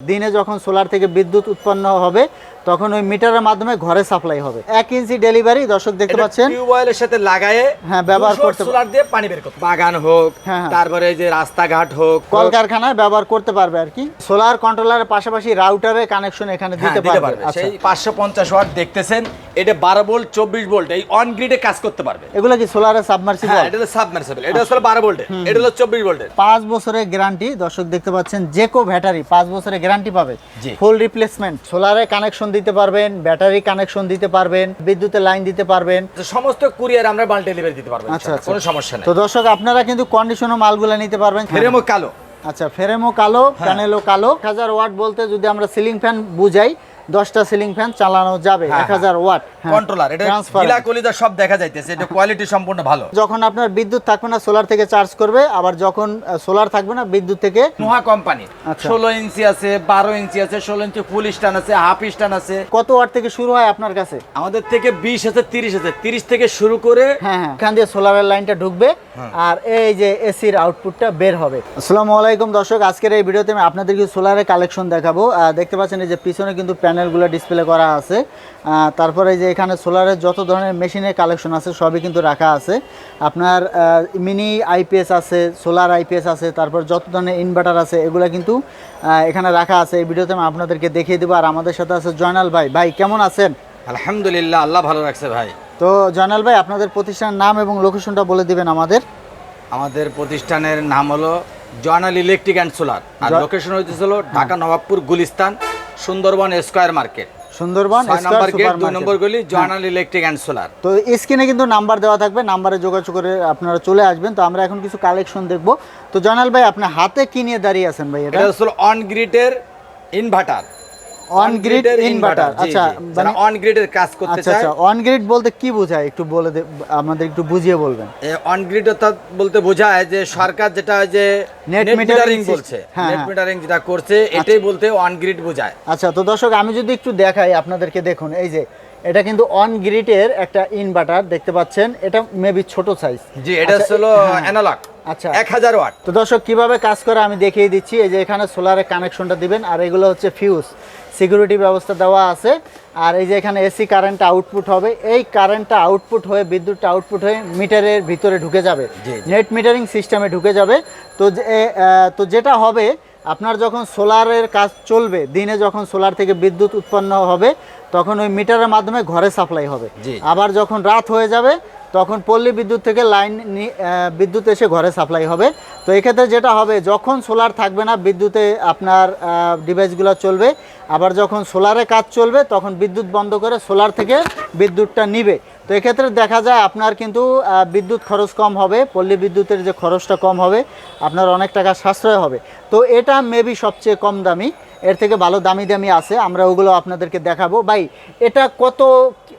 দিনে যখন সোলার থেকে বিদ্যুৎ উৎপন্ন হবে তখন ওই মিটারের মাধ্যমে ঘরে সাপ্লাই হবে। এক ইঞ্চি ডেলিভারি দর্শক দেখতে পাচ্ছেন? টিউবওয়েলের সাথে লাগায়ে হ্যাঁ, ব্যবহার করতে সোলার দিয়ে পানি বের করতে বাগান হোক হ্যাঁ, হ্যাঁ। তারপরে এই যে রাস্তাঘাট হোক কলকারখানায় ব্যবহার করতে পারবে আর কি। সোলার কন্ট্রোলারের পাশাপাশি রাউটারের কানেকশন এখানে হ্যাঁ, দিতে পারবে। আচ্ছা। সেই পাঁচশো পঞ্চাশ ওয়াট দেখতেছেন এটা বারো ভোল্ট চব্বিশ ভোল্ট এই অন গ্রিডে কাজ করতে পারবে। এগুলো কি সোলারের সাবমার্সিবল হ্যাঁ এটা হলো সাবমার্সিবল এটা হলো বারো ভোল্টের এটা হলো চব্বিশ ভোল্টের পাঁচ বছরের গ্যারান্টি দর্শক দেখতে পাচ্ছেন জেকো ব্যাটারি পাঁচ বছরের গ্যারান্টি পাবে। ফুল রিপ্লেসমেন্ট সোলারে কানেকশন দিতে পারবেন ব্যাটারি কানেকশন দিতে পারবেন বিদ্যুতের লাইন দিতে পারবেন। সমস্ত কুরিয়ার আমরা মাল ডেলিভারি দিতে পারব আচ্ছা, আচ্ছা। কোনো সমস্যা নেই। তো দর্শক আপনারা কিন্তু কন্ডিশনও মালগুলো নিতে পারবেন। ফেরেমো কালো। আচ্ছা ফ্রেমও কালো প্যানেলও কালো। হাজার ওয়াট বলতে যদি আমরা সিলিং ফ্যান বুঝাই দশটা সিলিং ফ্যান চালানো যাবে হ্যাঁ, এক হাজার ওয়াট কন্ট্রোলার এটা গিলা কলিজা সব দেখা যাইতেছে এটা কোয়ালিটি সম্পূর্ণ ভালো। যখন আপনার বিদ্যুৎ থাকবে না সোলার থেকে চার্জ করবে আবার যখন সোলার থাকবে না বিদ্যুৎ থেকে নোহা কোম্পানি আচ্ছা। ষোলো ইঞ্চি আছে বারো ইঞ্চি আছে ষোলো ইঞ্চি ফুল স্টান আছে হাফ স্টান আছে। কত ওয়াট থেকে শুরু হয় আপনার কাছে? আমাদের থেকে বিশ আছে তিরিশ আছে তিরিশ থেকে শুরু করে হ্যাঁ হ্যাঁ এখান দিয়ে সোলারের লাইনটা ঢুকবে আর এই যে এসির আউটপুটটা বের হবে। আসসালামু আলাইকুম দর্শক আজকের এই ভিডিওতে আমি আপনাদেরকে সোলারের কালেকশন দেখাবো। দেখতে পাচ্ছেন এই যে পিছনে কিন্তু প্যানেলগুলো ডিসপ্লে করা আছে। তারপরে যে এখানে সোলারের যত ধরনের মেশিনের কালেকশন আছে সবই কিন্তু রাখা আছে। আপনার মিনি আইপিএস আছে সোলার আইপিএস আছে তারপর যত ধরনের ইনভার্টার আছে এগুলো কিন্তু এখানে রাখা আছে। এই ভিডিওতে আমি আপনাদেরকে দেখিয়ে দেবো। আর আমাদের সাথে আছে জয়নাল ভাই। ভাই কেমন আছেন? আলহামদুলিল্লাহ আল্লাহ ভালো রাখছে ভাই। তো জয়নাল ভাই আপনাদের প্রতিষ্ঠানের নাম এবং লোকেশনটা বলে দিবেন আমাদের। আমাদের প্রতিষ্ঠানের নাম হলো জয়নাল ইলেকট্রিক অ্যান্ড সোলার আর লোকেশন হইতেছিল Dhaka Nawabpur Gulistan. Sundarban square market. Sundarban number gate দুই নম্বর গলি জয়নাল ইলেকট্রিক অ্যান্ড সোলার তো স্ক্রিনে কিন্তু নাম্বার দেওয়া থাকবে নাম্বারে যোগাযোগ করে আপনারা চলে আসবেন। তো আমরা এখন কিছু কালেকশন দেখব। তো জয়নাল ভাই আপনি হাতে কি নিয়ে দাঁড়িয়ে আছেন ভাই এটা? হলো অন গ্রিডের ইনভার্টার অন গ্রিড ইনভার্টার আচ্ছা মানে অন গ্রিডের কাজ করতে আচ্ছা চায় আচ্ছা অন গ্রিড বলতে কি বোঝায়? একটু বলে আমাদের একটু বুঝিয়ে বলবেন। অন গ্রিড অর্থাৎ বলতে বোঝায় যে সরকার যেটা যে নেট মিটারিং বলছে। হ্যাঁ, নেট হ্যাঁ। মিটারিং যেটা করছে এটাই বলতে অন গ্রিড বোঝায়। আচ্ছা তো দর্শক আমি যদি একটু দেখাই আপনাদেরকে দেখুন এই যে এটা কিন্তু অন গ্রিডের একটা ইনভার্টার দেখতে পাচ্ছেন এটা মেবি ছোট সাইজ জি এটা হলো অ্যানালগ আচ্ছা। এক হাজার ওয়াট। তো দর্শক কীভাবে কাজ করে আমি দেখিয়ে দিচ্ছি এই যে এখানে সোলারের কানেকশনটা দিবেন আর এগুলো হচ্ছে ফিউজ সিকিউরিটি ব্যবস্থা দেওয়া আছে আর এই যে এখানে এসি কারেন্টটা আউটপুট হবে এই কারেন্টটা আউটপুট হয়ে বিদ্যুৎটা আউটপুট হয়ে মিটারের ভিতরে ঢুকে যাবে। নেট মিটারিং সিস্টেমে ঢুকে যাবে তো যে তো যেটা হবে আপনার যখন সোলারের কাজ চলবে দিনে যখন সোলার থেকে বিদ্যুৎ উৎপন্ন হবে তখন ওই মিটারের মাধ্যমে ঘরে সাপ্লাই হবে। আবার যখন রাত হয়ে যাবে তখন পল্লী বিদ্যুৎ থেকে লাইন বিদ্যুৎ এসে ঘরে সাপ্লাই হবে। তো এক্ষেত্রে যেটা হবে, যখন সোলার থাকবে না, বিদ্যুতে আপনার ডিভাইসগুলো চলবে। আবার যখন সোলারে কাজ চলবে, তখন বিদ্যুৎ বন্ধ করে সোলার থেকে বিদ্যুৎটা নিবে। তো এক্ষেত্রে দেখা যায় আপনার কিন্তু বিদ্যুৎ খরচ কম হবে, পল্লী বিদ্যুতের যে খরচটা কম হবে, আপনার অনেক টাকা সাশ্রয় হবে। তো এটা মেবি সবচেয়ে কম দামি। এর থেকে ভালো দামি দামি আছে আমরা ওগুলো আপনাদেরকে দেখাবো। ভাই এটা কত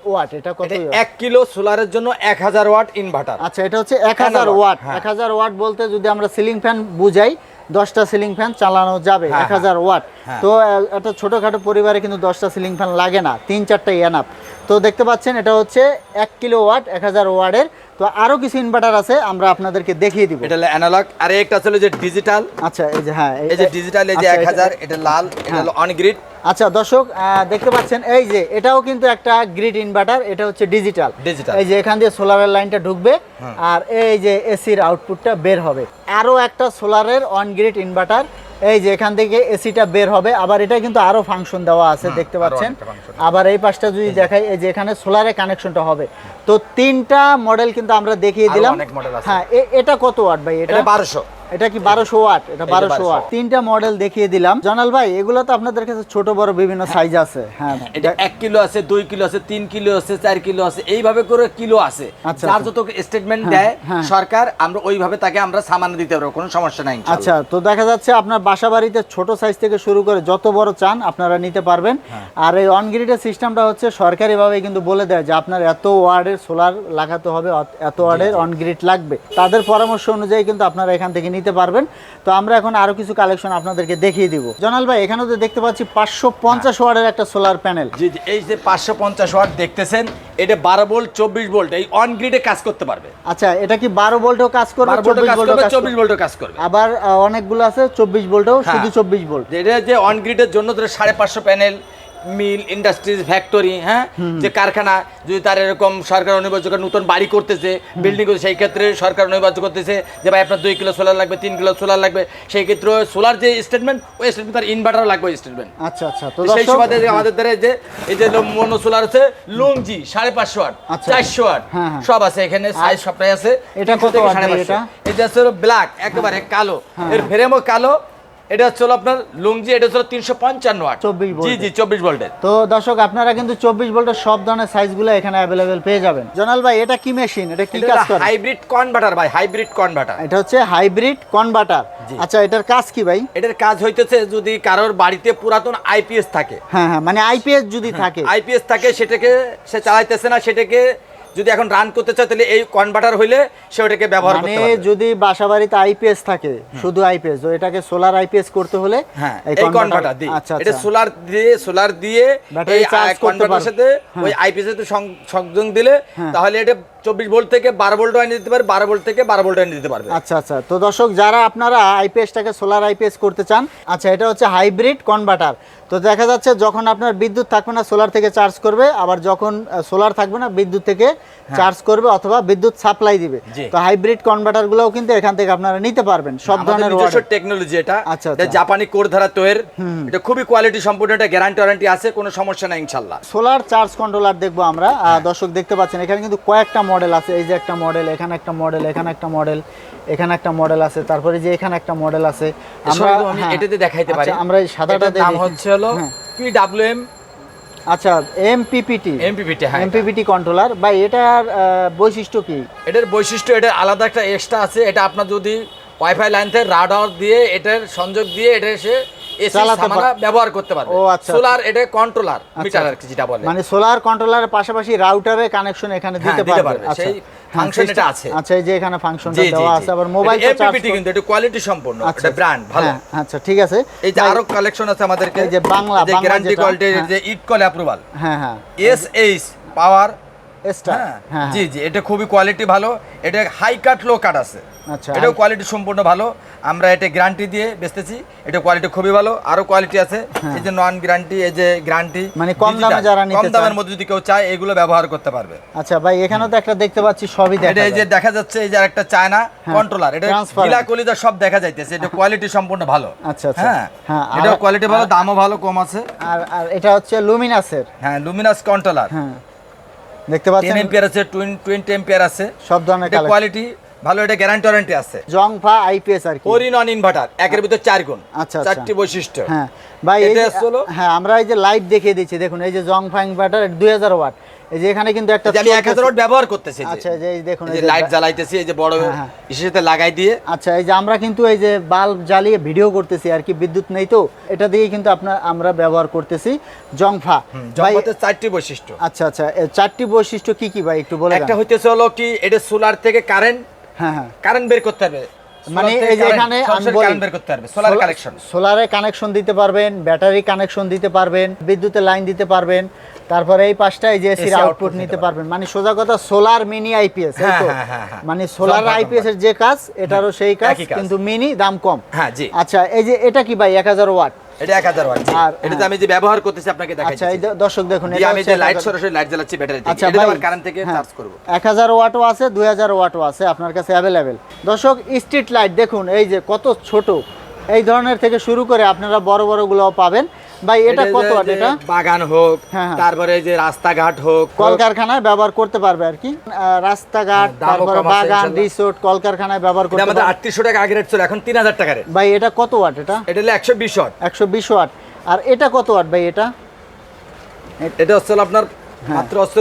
ওয়াট? এটা কত এক কিলো সোলারের জন্য এক হাজার ওয়াট ইনভার্টার আচ্ছা এটা হচ্ছে এক হাজার ওয়াট। হ্যাঁ। এক হাজার ওয়াট বলতে যদি আমরা সিলিং ফ্যান বুঝাই দশটা সিলিং ফ্যান চালানো যাবে হ্যাঁ, এক হাজার ওয়াট। হ্যাঁ। তো একটা ছোটোখাটো পরিবারে কিন্তু দশটা সিলিং ফ্যান লাগে না তিন চারটা এনাপ তো দেখতে পাচ্ছেন এটা হচ্ছে এক কিলো ওয়াট এক হাজার ওয়াটের তো আরও কিছু ইনভার্টার আছে আমরা আপনাদেরকে দেখিয়ে দিব। এটা অ্যানালগ আর একটা ছিল যে ডিজিটাল আচ্ছা এই যে হ্যাঁ এই যে ডিজিটাল এই যে আচ্ছা, এক এটা- লাল এটা হলো অন গ্রিড আচ্ছা দর্শক দেখতে পাচ্ছেন এই যে এটাও কিন্তু একটা গ্রিড ইনভার্টার এটা হচ্ছে ডিজিটাল Digital। এই যে এখান দিয়ে সোলারের লাইনটা ঢুকবে আর এই যে এসির আউটপুটটা বের হবে। আরও একটা সোলারের অন গ্রিড ইনভার্টার এই যে এখান থেকে এসিটা বের হবে। আবার এটা কিন্তু আরও ফাংশন দেওয়া আছে দেখতে পাচ্ছেন? আবার এই পাশটা যদি দেখাই এই যে এখানে সোলারে কানেকশনটা হবে। তো তিনটা মডেল কিন্তু আমরা দেখিয়ে দিলাম। হ্যাঁ এটা কত ওয়াট ভাই এটা? এটা বারোশো। এটা কি বারোশো ওয়াট? এটা বারোশো 1200 ওয়াট। তিনটা মডেল দেখিয়ে দিলাম। জনাল ভাই এগুলো তো আপনাদের কাছে ছোট বড় বিভিন্ন সাইজ আছে। হ্যাঁ এটা এক কিলো আছে দুই কিলো আছে তিন কিলো আছে চার কিলো আছে এইভাবে করে কিলো আছে। আচ্ছা, যার আচ্ছা। যত স্টেটমেন্ট হ্যাঁ, দেয় হ্যাঁ। সরকার আমরা ওইভাবে তাকে আমরা সামান্য দিতে পারব কোনো সমস্যা নাই আচ্ছা তো দেখা যাচ্ছে আপনার বাসা বাড়িতে ছোট সাইজ থেকে শুরু করে যত বড় চান আপনারা নিতে পারবেন। হ্যাঁ। আর এই অনগ্রিডের সিস্টেমটা হচ্ছে সরকারিভাবে কিন্তু বলে দেয় যে আপনার এত ওয়ার্ডের সোলার লাগাতে হবে এত ওয়ার্ডের অনগ্রিড লাগবে। তাদের পরামর্শ অনুযায়ী কিন্তু আপনারা এখান থেকে নিতে পারবেন। তো আমরা এখন আরও কিছু কালেকশন আপনাদেরকে দেখিয়ে দিব। জনাল ভাই এখানে তো দেখতে পাচ্ছি পাঁচশো পঞ্চাশ ওয়ার্ডের একটা সোলার প্যানেল জি জি এই যে পাঁচশো পঞ্চাশ ওয়ার্ড দেখতেছেন এটা বারো ভোল্ট চব্বিশ ভোল্ট এই অন গ্রিডে কাজ করতে পারবে। আচ্ছা এটা কি বারো ভোল্টও কাজ করবে চব্বিশ ভোল্টও কাজ করবে? আবার অনেকগুলো আছে চব্বিশ ভোল্টও হ্যাঁ। শুধু চব্বিশ ভোল্ট। এটা যে অন গ্রিডের জন্য ধরে সাড়ে পাঁচশো প্যানেল মিল ইন্ডাস্ট্রিজ ফ্যাক্টরি হ্যাঁ? যে কারখানা যদি তার এরকম সরকার অনিবার্য নতুন বাড়ি করতেছে বিল্ডিং করতে সেই ক্ষেত্রে সরকার অনিবার্য করতেছে যে ভাই আপনার দুই কিলো সোলার লাগবে তিন কিলো সোলার লাগবে। সেই ক্ষেত্রে সোলার যে স্টেটমেন্ট ওই স্টেটমেন্ট তার ইনভার্টার লাগবে স্টেটমেন্ট আচ্ছা আচ্ছা। তো সেই সুবাদে আমাদের দ্বারা যে এই যে মনো সোলার আছে লুংজি সাড়ে পাঁচশো আট আচ্ছা। চারশো আট হ্যাঁ, হ্যাঁ। সব আছে এখানে সাইজ সবটাই আছে। এটা কত ভাই 550 এটা? হচ্ছে ব্ল্যাক একেবারে কালো। এর ফ্রেমও কালো এটা হচ্ছে আপনার লুংজি এটা হচ্ছে তিনশো পঞ্চান্ন ওয়াট 24 জি জি চব্বিশ ভোল্টের। তো দর্শক আপনারা কিন্তু চব্বিশ ভোল্টের সব ধরনের সাইজগুলো এখানে অ্যাভেলেবেল পেয়ে যাবেন। জনাল ভাই এটা কি মেশিন এটা কি কাজ করে? হাইব্রিড কনভার্টার ভাই হাইব্রিড কনভার্টার এটা হচ্ছে হাইব্রিড কনভার্টার আচ্ছা এটার কাজ কি ভাই? এটার কাজ হইতেছে যদি কারোর বাড়িতে পুরাতন আইপিএস থাকে। হ্যাঁ হ্যাঁ মানে আইপিএস যদি থাকে। আইপিএস থাকে সেটাকে সে চালাইতেছে না সেটাকে যদি এখন রান করতে চায় তাহলে এই কনভার্টার হইলে সে ওটাকে ব্যবহার মানে করতে পারবে যদি বাসা বাড়িতে আইপিএস থাকে শুধু আইপিএস তো এটাকে সোলার আইপিএস করতে হলে হ্যাঁ এই কনভার্টার দিয়ে আচ্ছা এটা আচ্ছা সোলার দিয়ে সোলার দিয়ে এই চার্জ পারবে। সাথে হ্যাঁ। ওই আইপিএস এর সাথে সংযোগ দিলে হ্যাঁ। তাহলে এটা চব্বিশ ভোল্ট থেকে বারো ভোল্ট এনে দিতে পারে বারো ভোল্ট থেকে বারো ভোল্ট এনে দিতে পারবে। আচ্ছা আচ্ছা। তো দর্শক যারা আপনারা আইপিএসটাকে সোলার আইপিএস করতে চান আচ্ছা এটা হচ্ছে হাইব্রিড কনভার্টার তো দেখা যাচ্ছে যখন আপনার বিদ্যুৎ থাকবে না সোলার থেকে চার্জ করবে আবার যখন সোলার থাকবে না বিদ্যুৎ থেকে চার্জ করবে অথবা বিদ্যুৎ সাপ্লাই দিবে। তো হাইব্রিড কনভার্টারগুলোও কিন্তু এখান থেকে আপনারা নিতে পারবেন সব ধরনের টেকনোলজি এটা। আচ্ছা, আচ্ছা। জাপানি কোর ধারা তৈর এটা খুবই কোয়ালিটি সম্পূর্ণ এটা গ্যারান্টি ওয়ারেন্টি আছে কোনো সমস্যা নাই ইনশাল্লাহ। সোলার চার্জ কন্ট্রোলার দেখব আমরা। হ্যাঁ। দর্শক দেখতে পাচ্ছেন এখানে কিন্তু কয়েকটা মডেল আছে এই যে একটা মডেল এখানে একটা মডেল এখানে একটা মডেল এখানে একটা মডেল আছে তারপরে যে এখানে একটা মডেল আছে আমরা আমরা আমি হ্যাঁ, এটাতে দেখাইতে পারি। আচ্ছা, আমরা এই সাদাটা নাম হচ্ছে হলো হ্যাঁ। পিডব্লিউএম আচ্ছা এমপিপিটি এমপিপিটি হ্যাঁ। এমপিপিটি কন্ট্রোলার বা এটার বৈশিষ্ট্য কি? এটার বৈশিষ্ট্য এটা আলাদা একটা এক্সট্রা আছে এটা আপনার যদি ওয়াইফাই লাইন থেকে রাডার দিয়ে এটার সংযোগ দিয়ে এটা এসে ব্যবহার করতে পারবে। ও, আচ্ছা, সোলার এটা কন্ট্রোলার আচ্ছা, মিটার আর কি যেটা বলে। মানে সোলার কন্ট্রোলারের পাশাপাশি রাউটারের কানেকশন এখানে হ্যাঁ, দিতে পারবে। আচ্ছা। সেই হ্যাঁ, ফাংশন system- আছে। আচ্ছা এই যে এখানে ফাংশনটা দেওয়া আছে আবার মোবাইল এমপিপিটি কিন্তু এটা কোয়ালিটি সম্পূর্ণ এটা ব্র্যান্ড ভালো। আচ্ছা ঠিক আছে। এই যে আরও কালেকশন আছে আমাদেরকে। এই যে বাংলা, বাংলা গ্যারান্টি হ্যাঁ। যে ইট কল অ্যাপ্রুভাল হ্যাঁ হ্যাঁ। এস এইচ পাওয়ার হ্যাঁ হ্যাঁ জি জি এটা খুবই কোয়ালিটি ভালো। এটা হাই কাট লো কাট আছে। আচ্ছা, এটাও কোয়ালিটি সম্পূর্ণ ভালো। আমরা এটা গ্যারান্টি দিয়ে বেচতেছি। এটা কোয়ালিটি খুবই ভালো। আরও কোয়ালিটি আছে। এই যে নন গ্যারান্টি এই যে গ্যারান্টি হ্যাঁ। মানে কম দামে যারা নিতে কম দামের মধ্যে যদি কেউ চায় এগুলো ব্যবহার করতে পারবে। আচ্ছা ভাই এখানেও তো একটা দেখতে পাচ্ছি সবই দেখা এটা এই যে দেখা যাচ্ছে এই যে একটা চায়না কন্ট্রোলার এটা গিলা কলিজা সব দেখা যাইতেছে। এটা কোয়ালিটি সম্পূর্ণ ভালো। আচ্ছা, আচ্ছা। হ্যাঁ। হ্যাঁ, এটা কোয়ালিটি ভালো দামও ভালো কম আছে। আর আর এটা হচ্ছে লুমিনাসের হ্যাঁ লুমিনাস কন্ট্রোলার হ্যাঁ। দেখতে পাচ্ছেন? 10 এম্পিয়ার আছে টোয়েন্টি এম্পিয়ার আছে। সব ধরনের কোয়ালিটি ভালো এটা গ্যারান্টি ওয়ারেন্টি আছে। জংফা আইপিএস আর কি? ফোর ইন অন ইনভার্টার একের ভিতরে চার গুণ। আচ্ছা, আচ্ছা। চারটি বৈশিষ্ট্য। হ্যাঁ। ভাই এটা হ্যাঁ আমরা এই যে লাইট দেখিয়ে দিচ্ছি দেখুন এই যে জংফা ইনভার্টার দুই হাজার ওয়াট এই যে এখানে কিন্তু একটা আমি এক হাজার ওয়াট ব্যবহার করতেছি আচ্ছা এই যে দেখুন এই যে লাইট জ্বালাইতেছি এই যে বড় হ্যাঁ, হ্যাঁ। লাগাই দিয়ে। আচ্ছা এই যে আমরা কিন্তু এই যে বাল্ব জ্বালিয়ে ভিডিও করতেছি আর কি বিদ্যুৎ নেই তো এটা দিয়ে কিন্তু আপনার আমরা ব্যবহার করতেছি জংফা। জগতে চারটি বৈশিষ্ট্য। আচ্ছা আচ্ছা চারটি বৈশিষ্ট্য কি কি ভাই একটু বলে একটা। হইতেছে হলো কি এটা সোলার থেকে কারেন্ট হ্যাঁ হ্যাঁ। কারেন্ট বের করতে হবে। মানে এই যে এখানে আমি বলি সোলার কানেকশন সোলারে কানেকশন দিতে পারবেন ব্যাটারি কানেকশন দিতে পারবেন বিদ্যুতের লাইন দিতে পারবেন তারপরে এই পাঁচটা এই যে এসির আউটপুট নিতে পারবেন। মানে সোজা কথা সোলার মিনি আইপিএস হ্যাঁ, হ্যাঁ, হ্যাঁ, হ্যাঁ। মানে সোলার আইপিএস এর যে কাজ এটারও সেই কাজ কিন্তু মিনি দাম কম। হ্যাঁ আচ্ছা এই যে এটা কি ভাই এক হাজার ওয়াট? এটা এক হাজার ওয়াট আর, এটা হ্যাঁ। আমি যে ব্যবহার করতেছি আপনাকে আচ্ছা এই দর্শক দেখুন আমি যে লাইট সরাসরি লাইট জ্বালাচ্ছি ব্যাটারি থেকে এটা আমার কারেন্ট থেকে চার্জ করব। এক হাজার ওয়াটও আছে দুই হাজার ওয়াটও আছে আপনার কাছে দর্শক স্ট্রিট লাইট দেখুন এই যে কত ছোট। এই ধরনের থেকে শুরু করে আপনারা বড় বড়গুলো পাবেন। ভাই এটা কত ওয়াট এটা? বাগান হোক হ্যাঁ, হ্যাঁ। তারপরে যে রাস্তাঘাট হোক কলকারখানায় ব্যবহার করতে পারবে আর কি। রাস্তাঘাট তারপরে বাগান রিসোর্ট কলকারখানায় ব্যবহার করতে আমাদের পারবে। আটত্রিশশো টাকা আগে রেট ছিল এখন তিন হাজার টাকা রেট ভাই এটা কত ওয়াট এটা? এটা হলো একশো বিশ ওয়াট। একশো বিশ ওয়াট। আর এটা কত ওয়াট ভাই এটা? এটা হচ্ছে আপনার মাত্র হচ্ছে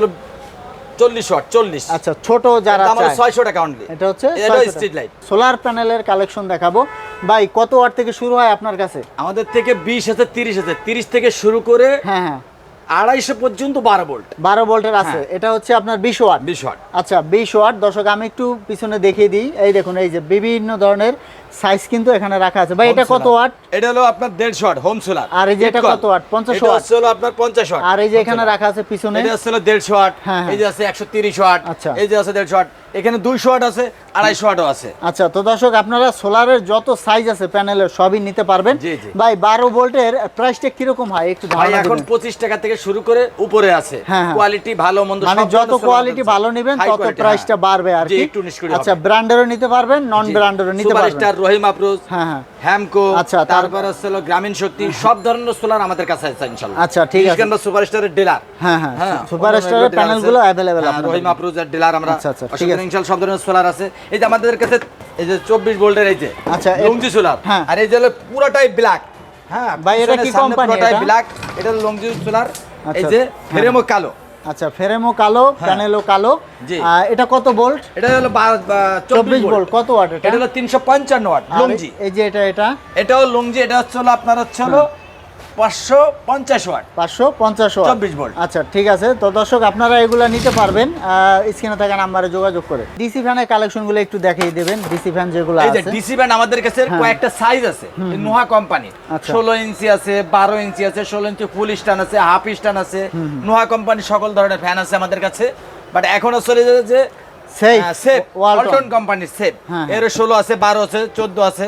হলো চল্লিশ ওয়াট চল্লিশ। আচ্ছা ছোট যারা চায়। ছয়শো টাকা অনলি এটা হচ্ছে এটা স্ট্রিট লাইট সোলার প্যানেলের কালেকশন দেখাবো। ভাই কত ওয়াট থেকে শুরু হয় আপনার কাছে? আমাদের থেকে বিশ হাজার তিরিশ হাজার তিরিশ থেকে শুরু করে হ্যাঁ হ্যাঁ। আড়াইশো পর্যন্ত বারো ভোল্ট বারো ভোল্টের আছে। হ্যাঁ। এটা হচ্ছে আপনার বিশ ওয়াট। বিশ ওয়াট। আচ্ছা বিশ ওয়াট। দর্শক আমি একটু পিছনে দেখিয়ে দিই। এই দেখুন এই যে বিভিন্ন ধরনের সাইজ কিন্তু এখানে রাখা আছে। ভাই এটা কত ওয়াট? এটা হলো আপনার দেড়শো ওয়াট হোম সোলার আর এই যে এটা কত? 50 watt? হচ্ছে হলো আপনার পঞ্চাশ ওয়াট। আর এই যে এখানে রাখা আছে পিছনে। এটা হলো দেড়শো ওয়াট। হ্যাঁ, হ্যাঁ। এই যে আছে একশো তিরিশ ওয়াট। আচ্ছা। এই যে আছে দেড়শো ওয়াট। এখানে দুইশো ওয়াট আছে আড়াইশো ওয়াটও আছে। আচ্ছা তো দর্শক আপনারা সোলারের যত সাইজ আছে প্যানেলের সবই নিতে পারবেন। ভাই বারো ভোল্টের প্রাইসটা কীরকম হয়? একটু ভাই এখন পঁচিশ টাকা থেকে শুরু করে উপরে আছে। হ্যাঁ, হ্যাঁ। কোয়ালিটি ভালো মন্দ মানে যত কোয়ালিটি ভালো নেবেন তত প্রাইসটা হ্যাঁ। বাড়বে আর কি। একটু আচ্ছা ব্র্যান্ডেরও নিতে পারবেন নন ব্র্যান্ডেরও নিতে পারবেন। সুপারস্টার রহিম আফরোজ হ্যাঁ হ্যাঁ। হ্যামকো আচ্ছা, তারপর হচ্ছে গ্রামীণ শক্তি সব ধরনের সোলার আমাদের কাছে আছে ইনশাআল্লাহ। আচ্ছা, ঠিক আছে। আমরা সুপারস্টারের ডিলার হ্যাঁ হ্যাঁ। সুপারস্টারের প্যানেলগুলো অ্যাভেলেবেল রহিম আফরোজের ডিলার আমরা আচ্ছা, আচ্ছা, ঠিক অসংখ্য আছে। ইনশাআল্লাহ সব ধরনের সোলার আছে। এই যে আমাদের কাছে এই যে 24 ভোল্টের এই যে আচ্ছা, লংজি সোলার হ্যাঁ। আর এই যে হলো পুরোটাই ব্ল্যাক হ্যাঁ ভাই, এটা কি company পুরোটাই ব্ল্যাক এটা লংজি সোলার। এই আচ্ছা, যে হ্যাঁ। ফ্রেমও কালো। আচ্ছা ফ্রেমও কালো প্যানেলও কালো। এটা কত ভোল্ট এটা হলো চব্বিশ চব্বিশ ভোল্ট ভোল্ট কত ওয়াট এটা? এটা হলো তিনশো পঞ্চান্ন ওয়াট আর লংজি। এই যে এটা এটা? এটাও লংজি এটা হচ্ছে হলো আপনার হচ্ছে হলো পাঁচশো পঞ্চাশ ওয়াট। পাঁচশো পঞ্চাশ 24 ভোল্ট। আচ্ছা ঠিক আছে। তো দর্শক আপনারা এগুলা নিতে পারবেন স্ক্রিনে থাকা নাম্বারে যোগাযোগ করে। ডিসি ফ্যানের কালেকশনগুলো একটু দেখিয়ে দেবেন ডিসি ফ্যান যেগুলো আছে। ডিসি ব্যান্ড আমাদের কাছে হ্যাঁ। কয়েকটা সাইজ আছে নোহা কোম্পানি আচ্ছা। ষোলো ইঞ্চি আছে বারো ইঞ্চি আছে ষোলো ইঞ্চি ফুল স্ট্যান্ড আছে হাফ স্ট্যান্ড আছে। নোহা কোম্পানি সকল ধরনের ফ্যান আছে আমাদের কাছে। বাট এখনও চলে যাচ্ছে সেফ কোম্পানির সেফ হ্যাঁ, এর ষোলো আছে বারো আছে চোদ্দ আছে।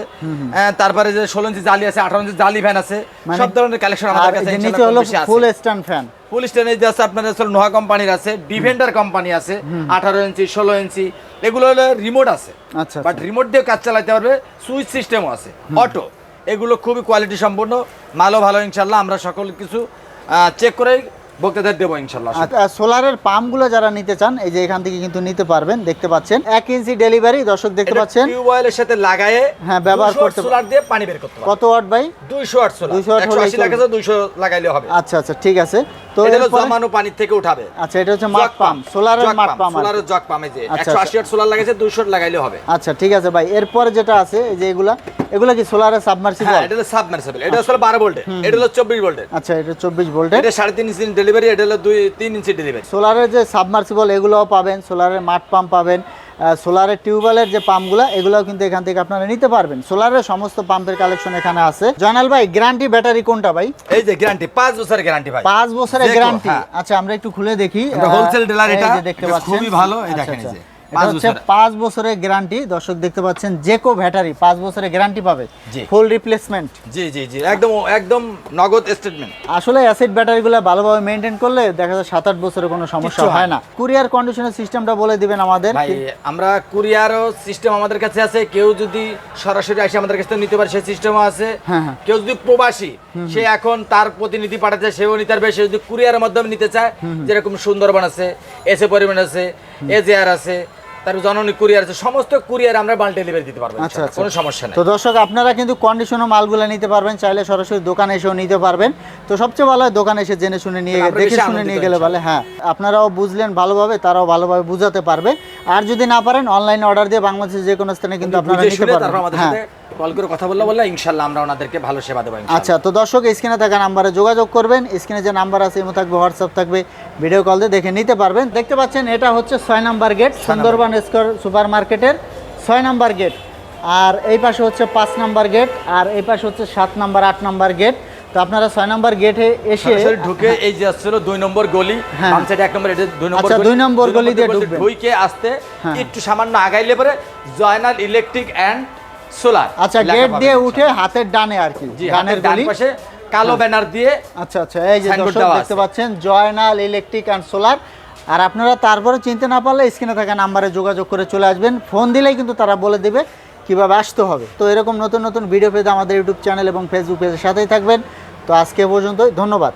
তারপরে যে ষোলো ইঞ্চি জালি আছে আঠারো ইঞ্চি জালি ফ্যান আছে। মানে- সব ধরনের কালেকশন আমাদের কাছে নিচে হলো কম বেশি আছে। ফুল স্ট্যান্ড ফ্যান ফুল স্ট্যান্ডে যে আছে আপনার আসলে নোহা কোম্পানির আছে ডিভেন্ডার কোম্পানি আছে আঠারো ইঞ্চি ষোলো ইঞ্চি। এগুলো হলো রিমোট আছে। আচ্ছা বাট রিমোট দিয়ে কাজ চালাতে পারবে সুইচ সিস্টেমও আছে। অটো এগুলো খুবই কোয়ালিটি সম্পূর্ণ মালও ভালো ইনশাল্লাহ আমরা সকল কিছু চেক করে বক্তাদের দেবো ইনশাল্লাহ সোলারের পাম্পগুলো যারা নিতে চান এই যে এখান থেকে কিন্তু নিতে পারবেন দেখতে পাচ্ছেন। এক ইঞ্চি ডেলিভারি দর্শক দেখতে পাচ্ছেন। টিউবওয়েলের সাথে লাগায়ে হ্যাঁ, ব্যবহার করতে সোলার দিয়ে পানি বের করতে কত ওয়াট ভাই? 200 ওয়াট সোলার। 200 watt হলেই 180 লাগাইলে হবে। আচ্ছা আচ্ছা ঠিক আছে। তো এটা হলো জমানো পানির থেকে উঠাবে। আচ্ছা এটা হচ্ছে মাঠ পাম্প। সোলারের মাঠ পাম্প সোলারের জগ পাম্প যে আচ্ছা, 180 ওয়াট সোলার লাগাইছে 200 লাগাইলে হবে। আচ্ছা ঠিক আছে ভাই এরপরে যেটা আছে এই যে এগুলা এগুলা কি সোলারের সাবমার্সিবল হ্যাঁ এটা হলো সাবমার্সিবল এটা হলো 12 ভোল্টের এটা হলো 24 ভোল্টের আচ্ছা এটা ভোল্টের এটা 3.5 ইঞ্চি ডেলিভারি এটা হলো 2 3 ইঞ্চি ডেলিভারি সোলারের যে সাবমার্সিবল এগুলোও পাবেন সোলারের মাঠ পাম্প পাবেন। সোলারের টিউবওয়েলের যে পাম্পগুলো এগুলোও কিন্তু এখান থেকে আপনারা নিতে পারবেন। সোলারের সমস্ত পাম্পের কালেকশন এখানে আছে। জয়নাল ভাই গ্যারান্টি ব্যাটারি কোনটা ভাই? এই যে গ্যারান্টি 5 বছরের গ্যারান্টি ভাই। পাঁচ বছরের গ্যারান্টি। আচ্ছা আমরা একটু খুলে দেখি। হোলসেল এই এটা। দেখতে পাচ্ছি পাচ্ছেন। খুবই ভালো, এই আচ্ছা, দেখেন এই আচ্ছা। যে, এটা পাঁচ বছরের। গ্যারান্টি। দর্শক দেখতে পাচ্ছেন জেকো ব্যাটারি পাঁচ বছরের গ্যারান্টি পাবে। ফুল রিপ্লেসমেন্ট জি জি জি। একদম একদম নগদ স্টেটমেন্ট আসলে অ্যাসিড ব্যাটারিগুলো ভালোভাবে মেনটেন করলে দেখা যায় সাত আট বছরের কোনো সমস্যা হয় না। কুরিয়ার কন্ডিশনের সিস্টেমটা বলে দিবেন আমাদের। আমরা কুরিয়ারও সিস্টেম আমাদের কাছে আছে। কেউ যদি সরাসরি আসে আমাদের কাছে নিতে পারে সেই সিস্টেমও আছে। হ্যাঁ, হ্যাঁ। কেউ যদি প্রবাসী সে এখন তার প্রতিনিধি পাঠাতে সেও নিতে পারবে। সে যদি কুরিয়ারের মাধ্যমে নিতে চায় যেরকম সুন্দরবন আছে এসে পরিমাণ আছে এজেআর আছে তারপর জননী কুরিয়ার আছে সমস্ত কুরিয়ার আমরা ডেলিভারি দিতে পারব আচ্ছা আচ্ছা। কোনো সমস্যা নেই। তো দর্শক আপনারা কিন্তু কন্ডিশনও মালগুলো নিতে পারবেন চাইলে সরাসরি দোকানে এসেও নিতে পারবেন। তো সবচেয়ে ভালো হয় দোকানে এসে জেনে শুনে নিয়ে দেখে শুনে নিয়ে গেলে ভালো হ্যাঁ। আপনারাও বুঝলেন ভালোভাবে তারাও ভালোভাবে বুঝাতে পারবে। আর যদি না পারেন অনলাইনে অর্ডার দিয়ে বাংলাদেশের যে কোনো স্থানে কিন্তু আপনারা নিতে পারবেন। হ্যাঁ। কল করে কথা বললে বললে ইনশাল্লাহ আমরা ওনাদেরকে ভালো সেবা দেবো আচ্ছা তো দর্শক স্ক্রিনে থাকা নাম্বারে যোগাযোগ করবেন স্ক্রিনে যে নাম্বার আছে এমন থাকবে হোয়াটসঅ্যাপ থাকবে ভিডিও কল দিয়ে দেখে নিতে পারবেন দেখতে পাচ্ছেন এটা হচ্ছে ছয় number gate Sundarban square super মার্কেটের ছয় নাম্বার গেট আর এই পাশে হচ্ছে পাঁচ নাম্বার গেট আর এই পাশে হচ্ছে সাত নাম্বার আট নাম্বার গেট তো আপনারা ছয় নাম্বার গেটে এসে ঢুকে এই যে আসছিল দুই নম্বর গলি হ্যাঁ। বাম সাইডে এক নম্বর দুই নম্বর আচ্ছা, গলি। দুই নম্বর গলি দিয়ে ঢুকবেন। ঢুকে আসতে হ্যাঁ। একটু সামান্য আগাইলে পরে জয়নাল ইলেকট্রিক অ্যান্ড সোলার আচ্ছা গেট দিয়ে উঠে হাতের ডানে আর কি ডানের গলি। পাশে কালো ব্যানার দিয়ে আচ্ছা আচ্ছা এই যে দর্শক দেখতে পাচ্ছেন জয়নাল ইলেকট্রিক অ্যান্ড সোলার আর আপনারা তারপরে চিনতে না পারলে স্ক্রিনে থাকা নাম্বারে যোগাযোগ করে চলে আসবেন। ফোন দিলেই কিন্তু তারা বলে দিবে কীভাবে আসতে হবে। তো এরকম নতুন নতুন ভিডিও পেতে আমাদের ইউটিউব চ্যানেল এবং ফেসবুক পেজের সাথেই থাকবেন। তো আজকে পর্যন্তই ধন্যবাদ।